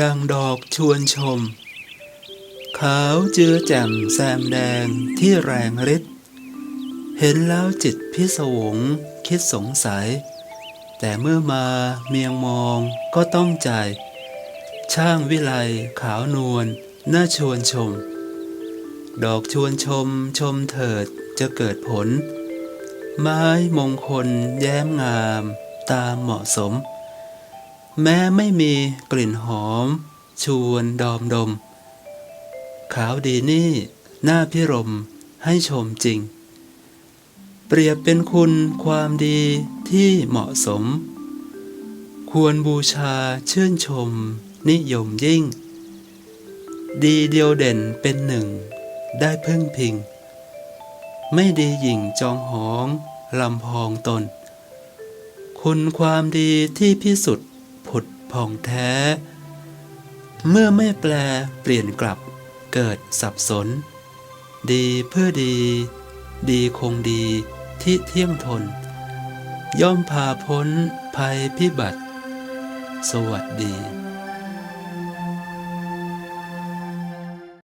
ดังดอกชวนชม ขาวเจือแจ่มแซมแดงที่แรงฤทธิ์เห็นแล้วจิตพิศวงคิดสงสัย แต่เมื่อมาเมียงมองก็ต้องใจ ช่างวิไลขาวนวลน่าชวนชม ดอกชวนชมชมเถิดจะเกิดผล ไม้มงคลแย้มงามตามเหมาะสม แม้ไม่มีกลิ่นหอม ชวนดอมดม ขาวดีนี่หน่าพิรมให้ชมจริง เปรียบเป็นคุณความดีที่เหมาะสม ควรบูชาชื่นชม นิยมยิ่ง ดีเดียวเด่นเป็นหนึ่ง ได้พึ่งพิง ไม่ดีหยิ่งจองหองลำพองตน คุณความดีที่พิสุทธิ ผ่องแท้ เมื่อไม่แปลเปลี่ยนกลับ เกิดสับสน ดีเพื่อดี ดีคงดีที่เที่ยงทน ย่อมพาพ้นภัยพิบัติ สวัสดี